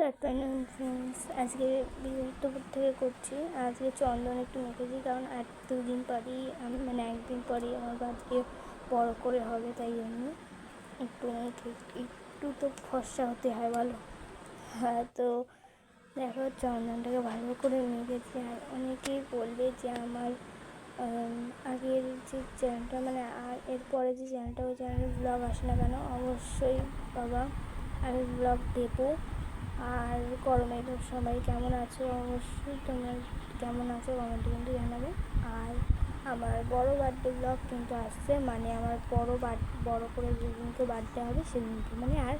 Good friends আজকে দুপুর থেকে করছি। আজকে চন্দন একটু মেখেছি কারণ আর দুদিন পরই আমি মানে একদিন পরই আমার বাড়িতে বড় করে হবে, তাই জন্য একটু একটু তো ফর্সা হতে হয়, বলো। হ্যাঁ তো দেখো, চন্দনটাকে ভালো করে মেখেছি, আর অনেকেই বলবে যে আমার আগের যে চ্যানেলটা মানে আর এরপরে যে চ্যানেলটা ওই চ্যানেলের ব্লগ আসে না কেন? অবশ্যই বাবা, আমি ব্লগ দেবো। আর গরমের সবাই কেমন আছো? অবশ্যই তোমরা কেমন আছো কমেন্টে কিন্তু জানাবে। আর আমার বড় বার্থডে ব্লগ কিন্তু আসছে মানে আমার বড় বার, বড় করে যেদিনকে বার্থডে হবে সেদিনকে। মানে আর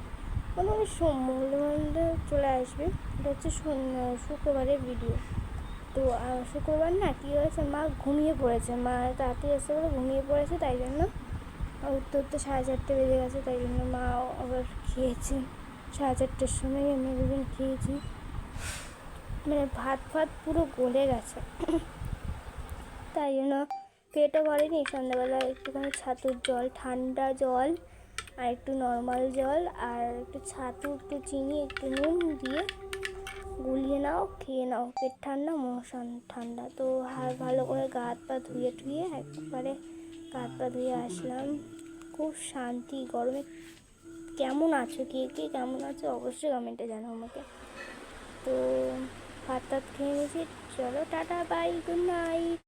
মোটামুটি সোম মঙ্গলবার চলে আসবে, এটা হচ্ছে শুক্রবারের ভিডিও তো শুক্রবার না কী হয়েছে? মা ঘুমিয়ে পড়েছে। মা তাড়াতাড়ি এসে বলে ঘুমিয়ে পড়েছে, তাই জন্য উঠতে উঠতে সাড়ে চারটে বেজে গেছে, তাই জন্য মা আবার খেয়েছে। সাড়ে চারটের সময় আমি দুদিন খেয়েছি। মানে ভাত ফাত পুরো গলে গেছে। তাই জন্য পেটও ভরেনি। সন্ধ্যাবেলা একটুখানি ছাতুর জল, ঠান্ডা জল আর একটু নর্মাল জল আর একটু ছাতু, একটু চিনি, একটু নুন দিয়ে গুলিয়ে নাও, খেয়ে নাও। পেট ঠান্ডা মশান ঠান্ডা। তো হাত ভালো করে গা হাত পা ধুয়ে টুয়ে একবারে গা হাত পা ধুয়ে আসলাম। খুব শান্তি, গরমে কেমন আছো? কে কে কেমন আছো? অবশ্যই কমেন্টে জানাও আমাকে। তো ভাত টাত খেয়ে নিয়েছি। চলো টাটা বাই গুড নাইট